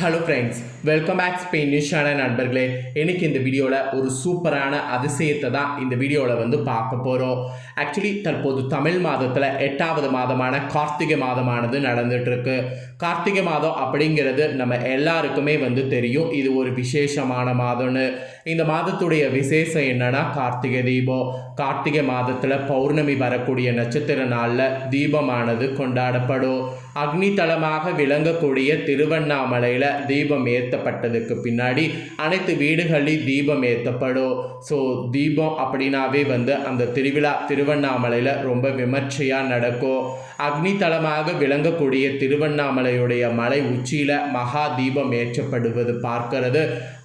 Hello friends welcome back Spain நியூஸான நண்பர்களே. எனக்கு இந்த வீடியோவில் ஒரு சூப்பரான அதிசயத்தை தான் இந்த வீடியோவில் வந்து பார்க்க போகிறோம் ஆக்சுவலி தற்போது தமிழ் மாதத்தில் எட்டாவது மாதமான கார்த்திகை மாதமானது நடந்துகிட்ருக்கு கார்த்திகை மாதம் அப்படிங்கிறது நம்ம எல்லாருக்குமே வந்து தெரியும். இது ஒரு விசேஷமான மாதம்னு. இந்த மாதத்துடைய விசேஷம் என்னன்னா கார்த்திகை தீபம். கார்த்திகை மாதத்தில் பௌர்ணமி வரக்கூடிய நட்சத்திர நாளில் தீபமானது கொண்டாடப்படும். அக்னி தளமாக விளங்கக்கூடிய திருவண்ணாமலையில் தீபம் ஏற்றப்பட்டதுக்கு பின்னாடி அனைத்து வீடுகளில் தீபம் ஏற்றப்படும் ஸோ தீபம் அப்படின்னாவே வந்து அந்த திருவிழா திருவண்ணாமலையில் ரொம்ப விமர்சையாக நடக்கும். அக்னி தளமாக விளங்கக்கூடிய திருவண்ணாமலையுடைய மலை உச்சியில் மகா தீபம் ஏற்றப்படுவது பார்க்கறது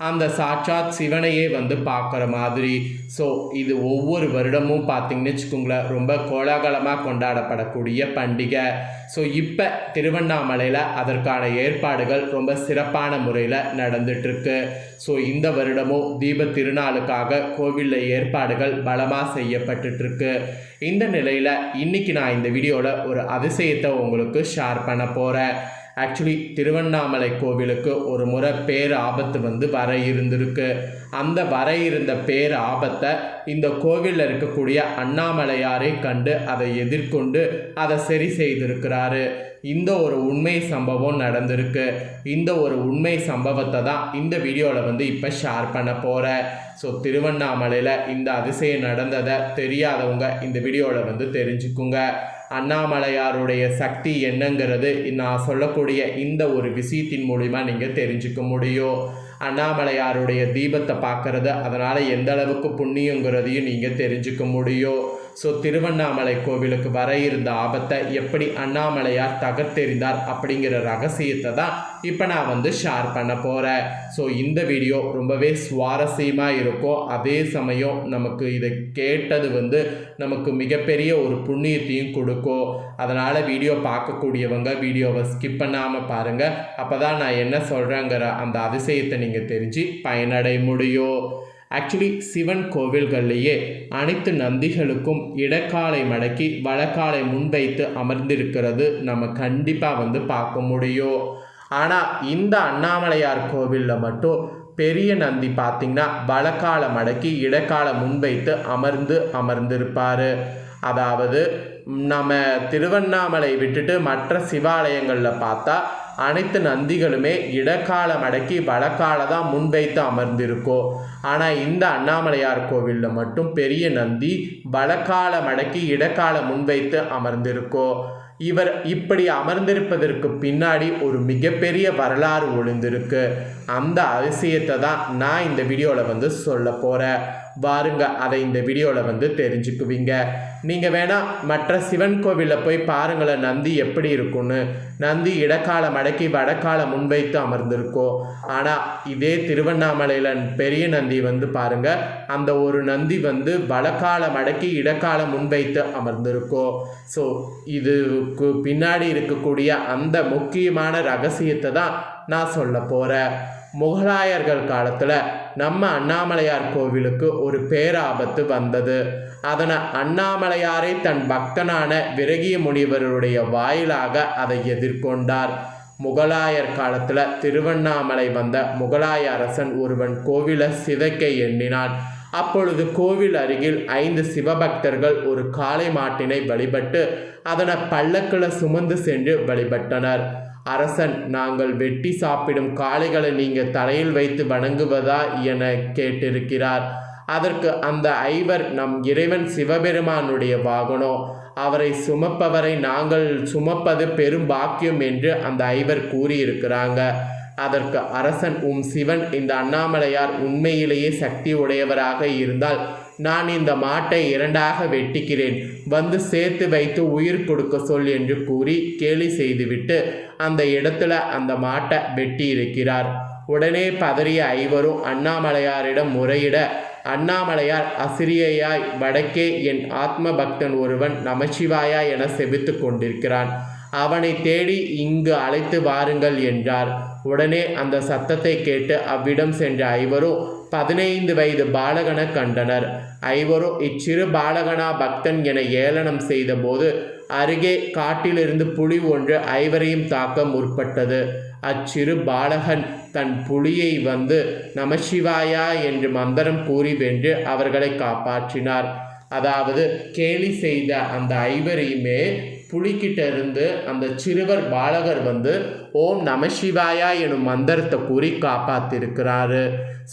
அந்த சாட்சாத் சிவனையே வந்து பார்க்குற மாதிரி. ஸோ இது ஒவ்வொரு வருடமும் பார்த்திங்கன்னு வச்சுக்கோங்களேன் ரொம்ப கோலாகலமாக கொண்டாடப்படக்கூடிய பண்டிகை. ஸோ இப்போ திருவண்ணாமலையில் அதற்கான ஏற்பாடுகள் ரொம்ப சிறப்பான முறையில் நடந்துட்டுருக்கு. ஸோ இந்த வருடமும் தீப திருநாளுக்காக கோவிலில் ஏற்பாடுகள் பலமாக செய்யப்பட்டுட்ருக்கு இந்த நிலையில் இன்றைக்கி நான் இந்த வீடியோவில் ஒரு அதிசயத்தை உங்களுக்கு ஷேர் பண்ண போகிறேன் ஆக்சுவலி திருவண்ணாமலை கோவிலுக்கு ஒரு முறை பேர் ஆபத்து வந்து வர இருந்திருக்கு. அந்த வர இருந்த பேர் ஆபத்தை இந்த கோவிலில் இருக்கக்கூடிய அண்ணாமலையாரை கண்டு அதை எதிர்கொண்டு அதை சரி செய்திருக்கிறாரு. இந்த ஒரு உண்மை சம்பவம் நடந்திருக்கு. இந்த ஒரு உண்மை சம்பவத்தை தான் இந்த வீடியோவில் வந்து இப்போ ஷேர் பண்ண போகிறேன் ஸோ திருவண்ணாமலையில் இந்த அதிசயம் நடந்ததை தெரியாதவங்க இந்த வீடியோவில் வந்து தெரிஞ்சுக்குங்க. அண்ணாமலையாருடைய சக்தி என்னங்கிறது நான் சொல்லக்கூடிய இந்த ஒரு விஷயத்தின் மூலிமா நீங்கள் தெரிஞ்சுக்க முடியும். அண்ணாமலையாருடைய தீபத்தை பார்க்கறது அதனால் எந்த அளவுக்கு புண்ணியங்கிறதையும் நீங்கள் தெரிஞ்சுக்க முடியும். ஸோ திருவண்ணாமலை கோவிலுக்கு வர இருந்த ஆபத்தை எப்படி அண்ணாமலையார் தகர்த்தெறிந்தார் அப்படிங்கிற ரகசியத்தை தான் இப்போ நான் வந்து ஷேர் பண்ண போகிறேன் ஸோ இந்த வீடியோ ரொம்பவே சுவாரஸ்யமாக இருக்கும். அதே சமயம் நமக்கு இதை கேட்டது வந்து நமக்கு மிகப்பெரிய ஒரு புண்ணியத்தையும் கொடுக்கும். அதனால் வீடியோ பார்க்கக்கூடியவங்க வீடியோவை ஸ்கிப் பண்ணாமல் பாருங்கள் அப்போ தான் நான் என்ன சொல்கிறேங்கிற அந்த அதிசயத்தை நீங்கள் தெரிஞ்சு பயனடைய முடியும். ஆக்சுவலி சிவன் கோவில்கள்லேயே அனைத்து நந்திகளுக்கும் இடக்காலை மடக்கி வழக்காலை முன்வைத்து அமர்ந்திருக்கிறது நம்ம கண்டிப்பாக வந்து பார்க்க முடியும். ஆனால் இந்த அண்ணாமலையார் கோவிலில் மட்டும் பெரிய நந்தி பார்த்திங்கன்னா வழக்காலை மடக்கி இடக்கால முன்வைத்து அமர்ந்து அமர்ந்திருப்பார். அதாவது நம்ம திருவண்ணாமலை விட்டுட்டு மற்ற சிவாலயங்களில் பார்த்தா அனைத்து நந்திகளுமே இடக்கால மடக்கி வடக்கால தான் முன்வைத்து அமர்ந்திருக்கோ. ஆனால் இந்த அண்ணாமலையார் கோவிலில் மட்டும் பெரிய நந்தி வடக்கால மடக்கி இடக்கால முன்வைத்து அமர்ந்திருக்கோ. இவர் இப்படி அமர்ந்திருப்பதற்கு பின்னாடி ஒரு மிகப்பெரிய வரலாறு ஒளிந்திருக்கு. அந்த அதிசயத்தை தான் நான் இந்த வீடியோவில் வந்து சொல்ல போகிறேன் வாருங்க அதை இந்த வீடியோவில் வந்து தெரிஞ்சுக்குவீங்க. நீங்கள் வேணால் மற்ற சிவன் கோவிலில் போய் பாருங்களேன் நந்தி எப்படி இருக்கும்னு. நந்தி இடக்கால மடக்கி வடக்கால முன்வைத்து அமர்ந்திருக்கோ. ஆனால் இதே திருவண்ணாமலையில் பெரிய நந்தி வந்து பாருங்கள் அந்த ஒரு நந்தி வந்து வடக்கால மடக்கி இடக்கால முன்வைத்து அமர்ந்திருக்கோ. ஸோ இதுக்கு பின்னாடி இருக்கக்கூடிய அந்த முக்கியமான ரகசியத்தை தான் நான் சொல்ல போகிறேன் முகலாயர்கள் காலத்தில் நம்ம அண்ணாமலையார் கோவிலுக்கு ஒரு பேராபத்து வந்தது. அதனை அண்ணாமலையாரை தன் பக்தனான விரகிய முனிவருடைய வாயிலாக அதை எதிர்கொண்டார். முகலாயர் காலத்தில் திருவண்ணாமலை வந்த முகலாய அரசன் ஒருவன் கோவிலை சிதைக்க எண்ணினான். அப்பொழுது கோவில் அருகில் ஐந்து சிவபக்தர்கள் ஒரு காளை மாட்டினை வழிபட்டு அதனை பல்லக்கில் சுமந்து சென்று வழிபட்டனர். அரசன் நாங்கள் வெட்டி சாப்பிடும் காளைகளை நீங்கள் தலையில் வைத்து வணங்குவதா என கேட்டிருக்கிறார். அதற்கு அந்த ஐவர் நம் இறைவன் சிவபெருமானுடைய வாகனம் அவரை சுமப்பவரை நாங்கள் சுமப்பது பெரும் பாக்கியம் என்று அந்த ஐவர் கூறியிருக்கிறாங்க. அதற்கு அரசன் உம் சிவன் இந்த அண்ணாமலையார் உண்மையிலேயே சக்தி உடையவராக இருந்தால் நான் இந்த மாட்டை இரண்டாக வெட்டிக்கிறேன். வந்து சேர்த்து வைத்து உயிர் கொடுக்க சொல் என்று கூறி கேலி செய்துவிட்டு அந்த இடத்துல அந்த மாட்டை வெட்டி இருக்கிறார் உடனே பதறிய ஐவரும் அண்ணாமலையாரிடம் முறையிட அண்ணாமலையார் அசிரியையாய் வடக்கே என் ஆத்ம பக்தன் ஒருவன் நமச்சிவாயா என செபித்து கொண்டிருக்கிறான். அவனை தேடி இங்கு அழைத்து வாருங்கள் என்றார். உடனே அந்த சத்தத்தை கேட்டு அவ்விடம் சென்ற ஐவரும் பதினைந்து வயது பாலகன கண்டனர். ஐவரும் இச்சிறு பாலகனா பக்தன் என ஏளனம் செய்தபோது அருகே காட்டிலிருந்து புலி ஒன்று ஐவரையும் தாக்க முற்பட்டது. அச்சிறு பாலகன் தன் புலியை வந்து நமசிவாயா என்று மந்திரம் கூறி வென்று அவர்களை காப்பாற்றினார். அதாவது கேலி செய்த அந்த ஐவரையுமே புலிக்கிட்ட இருந்து அந்த சிறுவர் பாலகர் வந்து ஓம் நமசிவாயா எனும் மந்திரத்தை கூறி காப்பாத்திருக்கிறாரு.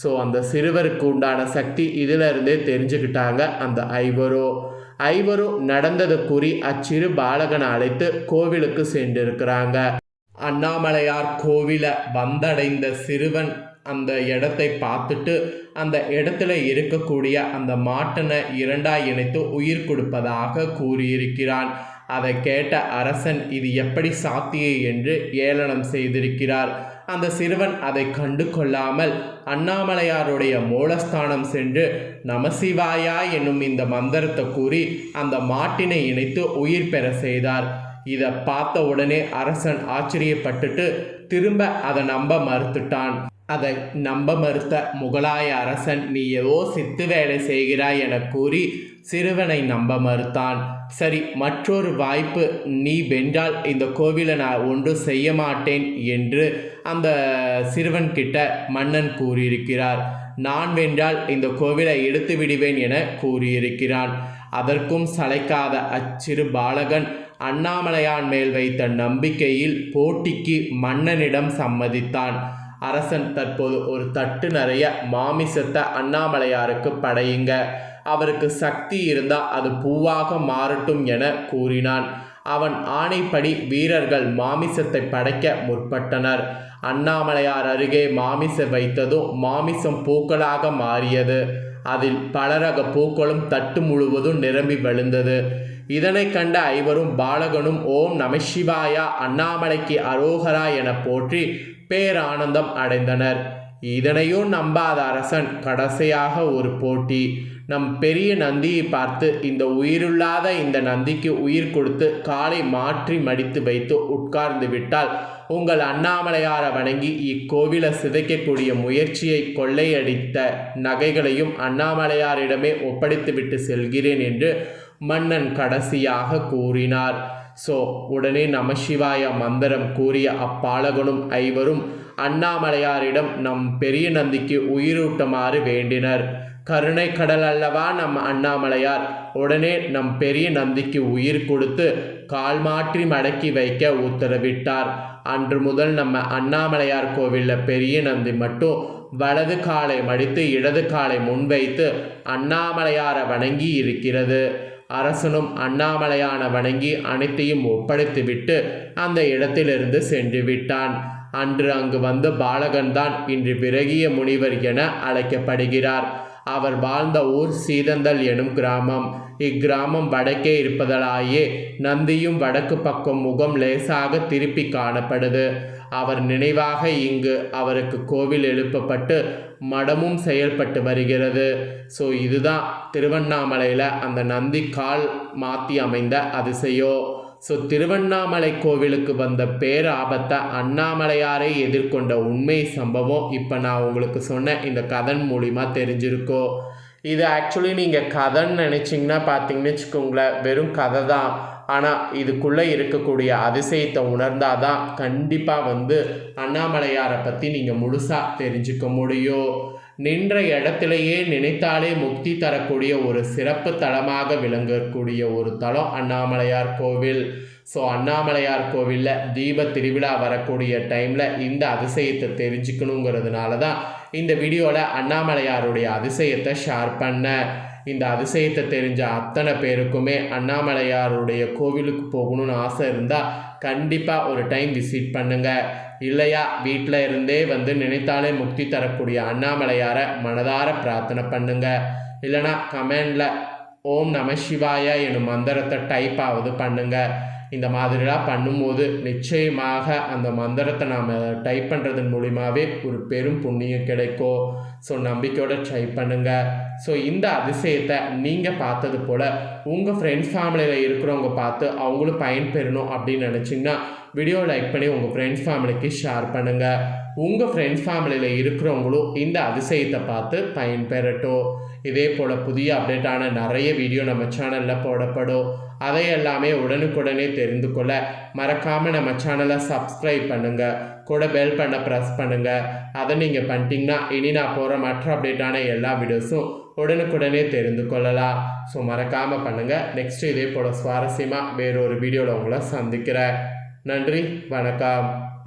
ஸோ அந்த சிறுவருக்கு உண்டான சக்தி இதுல இருந்தே தெரிஞ்சுக்கிட்டாங்க அந்த ஐவரோ. ஐவரோ நடந்ததை கூறி அச்சிறு பாலகனை அழைத்து கோவிலுக்கு சென்றிருக்கிறாங்க. அண்ணாமலையார் கோவிலை வந்தடைந்த சிறுவன் அந்த இடத்தை பார்த்துட்டு அந்த இடத்துல இருக்கக்கூடிய அந்த மாட்டனை இரண்டாய் இணைத்து உயிர் கொடுப்பதாக கூறியிருக்கிறான். அதை கேட்ட அரசன் இது எப்படி சாத்திய? என்று ஏளனம் செய்திருக்கிறார். அந்த சிறுவன் அதை கண்டு கொள்ளாமல் அண்ணாமலையாருடைய மூலஸ்தானம் சென்று நமசிவாயா? என்னும் இந்த மந்திரத்தை கூறி அந்த மாட்டினை இணைத்து உயிர் பெற செய்தார். இதை பார்த்த உடனே அரசன் ஆச்சரியப்பட்டுட்டு திரும்ப அதை நம்ப மறுத்துட்டான். அதை நம்ப மறுத்த முகலாய அரசன் நீ ஏதோ சித்து வேலை செய்கிறாய் என கூறி சிறுவனை நம்ப மறுத்தான். சரி மற்றொரு வாய்ப்பு நீ வென்றால் இந்த கோவிலை நான் ஒன்றும் செய்ய மாட்டேன் என்று அந்த சிறுவன் கிட்ட மன்னன் கூறியிருக்கிறார். நான் வென்றால் இந்த கோவிலை எடுத்து விடுவேன் என கூறியிருக்கிறான். அதற்கும் சளைக்காத அச்சிறு பாலகன் அண்ணாமலையான் மேல் வைத்த நம்பிக்கையில் போட்டிக்கு மன்னனிடம் சம்மதித்தான். அரசன் தற்போது ஒரு தட்டு நிறைய மாமிசத்தை அண்ணாமலையாருக்கு படையுங்க. அவருக்கு சக்தி இருந்தால் அது பூவாக மாறட்டும் என கூறினான். அவன் ஆணைப்படி வீரர்கள் மாமிசத்தை படைக்க முற்பட்டனர். அண்ணாமலையார் அருகே மாமிச வைத்ததும் மாமிசம் பூக்களாக மாறியது. அதில் பலரக பூக்களும் தட்டு முழுவதும் நிரம்பி விழுந்தது. இதனை கண்ட ஐவரும் பாலகனும் ஓம் நமசிவாயா அண்ணாமலைக்கு அரோகரா என போற்றி பேரானந்தம் அடைந்தனர். இதனையும் நம்பாத அரசன் கடைசியாக ஒரு போட்டி. நம் பெரிய நந்தியை பார்த்து இந்த உயிருள்ளாத இந்த நந்திக்கு உயிர் கொடுத்து காலை மாற்றி மடித்து வைத்து உட்கார்ந்து விட்டால் உங்கள் அண்ணாமலையாரை வணங்கி இக்கோவிலை சிதைக்கக்கூடிய முயற்சியை கொள்ளையடித்த நகைகளையும் அண்ணாமலையாரிடமே ஒப்படைத்துவிட்டு செல்கிறேன் என்று மன்னன் கடைசியாக கூறினார். ஸோ உடனே நமசிவாய மந்திரம் கூறிய அப்பாலகனும் ஐவரும் அண்ணாமலையாரிடம் நம் பெரிய நந்திக்கு உயிரூட்டுமாறு வேண்டினர். கருணை கடல் அல்லவா நம் அண்ணாமலையார்? உடனே நம் பெரிய நந்திக்கு உயிர் கொடுத்து கால் மாற்றி மடக்கி வைக்க உத்தரவிட்டார். அன்று முதல் நம்ம அண்ணாமலையார் கோவிலில் பெரிய நந்தி மட்டும் வலது காலை மடித்து இடது காலை முன்வைத்து அண்ணாமலையாரை வணங்கி இருக்கிறது. அரசனும் அண்ணாமலையான வணங்கி அனைத்தையும் ஒப்படைத்துவிட்டு அந்த இடத்திலிருந்து சென்று விட்டான். அன்று அங்கு வந்த பாலகன்தான் இன்று விரகிய முனிவர் என அழைக்கப்படுகிறார். அவர் வாழ்ந்த ஊர் சீதந்தல் எனும் கிராமம். இக்கிராமம் வடக்கே இருப்பதாலேயே நந்தியும் வடக்கு பக்கம் முகம் லேசாக திருப்பி காணப்படுது. அவர் நினைவாக இங்கு அவருக்கு கோவில் எழுப்பப்பட்டு மடமும் செயல்பட்டு வருகிறது. ஸோ இதுதான் திருவண்ணாமலையில் அந்த நந்தி கால் மாற்றி அமைந்த அதிசயம் ஸோ திருவண்ணாமலை கோவிலுக்கு வந்த பேராபத்தை அண்ணாமலையாரை எதிர்கொண்ட உண்மை சம்பவம் இப்போ நான் உங்களுக்கு சொன்ன இந்த கதன் மூலிமா தெரிஞ்சிருக்கோம் இது ஆக்சுவலி நீங்கள் கதைன்னு நினச்சிங்கன்னா பார்த்தீங்கன்னு வச்சுக்கோங்களேன் வெறும் கதை தான். ஆனால் இதுக்குள்ளே இருக்கக்கூடிய அதிசயத்தை உணர்ந்தால் தான் கண்டிப்பாக வந்து அண்ணாமலையாரை பற்றி நீங்கள் முழுசாக தெரிஞ்சுக்க முடியும். நின்ற இடத்திலேயே நினைத்தாலே முக்தி தரக்கூடிய ஒரு சிறப்பு தலமாக விளங்கக்கூடிய ஒரு தலம் அண்ணாமலையார் கோவில். ஸோ அண்ணாமலையார் கோவிலில் தீப திருவிழா வரக்கூடிய டைமில் இந்த அதிசயத்தை தெரிஞ்சுக்கணுங்கிறதுனால தான் இந்த வீடியோவில் அண்ணாமலையாருடைய அதிசயத்தை ஷேர் பண்ணேன். இந்த அதிசயத்தை தெரிஞ்ச அத்தனை பேருக்குமே அண்ணாமலையாருடைய கோவிலுக்கு போகணும்னு ஆசை இருந்தால் கண்டிப்பாக ஒரு டைம் விசிட் பண்ணுங்கள் இல்லையா? வீட்டில் இருந்தே வந்து நினைத்தாலே முக்தி தரக்கூடிய அண்ணாமலையாரை மனதார பிரார்த்தனை பண்ணுங்கள் இல்லைனா கமெண்டில் ஓம் நம சிவாய எனும் மந்திரத்தை டைப் ஆகுது இந்த மாதிரிலாம் பண்ணும்போது நிச்சயமாக அந்த மந்திரத்தை நாம் டைப் பண்ணுறதன் மூலிமாவே ஒரு பெரும் புண்ணியம் கிடைக்கும். ஸோ நம்பிக்கையோட ட்ரை பண்ணுங்கள் ஸோ இந்த அதிசயத்தை நீங்கள் பார்த்தது போல் உங்கள் ஃப்ரெண்ட்ஸ் ஃபேமிலியில் இருக்கிறவங்க பார்த்து அவங்களும் பயன்பெறணும் அப்படின்னு நினச்சிங்கன்னா வீடியோ லைக் பண்ணி உங்கள் ஃப்ரெண்ட்ஸ் ஃபேமிலிக்கு ஷேர் பண்ணுங்கள் உங்கள் ஃப்ரெண்ட்ஸ் ஃபேமிலியில் இருக்கிறவங்களும் இந்த அதிசயத்தை பார்த்து பயன்பெறட்டும் இதே போல் புதிய அப்டேட்டான நிறைய வீடியோ நம்ம சேனலில் போடப்படும். அதை எல்லாமே உடனுக்குடனே தெரிந்து கொள்ள மறக்காமல் நம்ம சேனலை சப்ஸ்கிரைப் பண்ணுங்கள் கூட பெல் பண்ண ப்ரெஸ் பண்ணுங்கள் அதை நீங்கள் பண்ணிட்டீங்கன்னா இனி நான் போகிற மற்ற அப்டேட்டான எல்லா வீடியோஸும் உடனுக்குடனே தெரிந்து கொள்ளலாம். ஸோ மறக்காமல் பண்ணுங்கள் நெக்ஸ்ட் இதே போல் சுவாரஸ்யமாக வேறொரு வீடியோவில் உங்களை சந்திக்கிறேன். நன்றி வணக்கம்.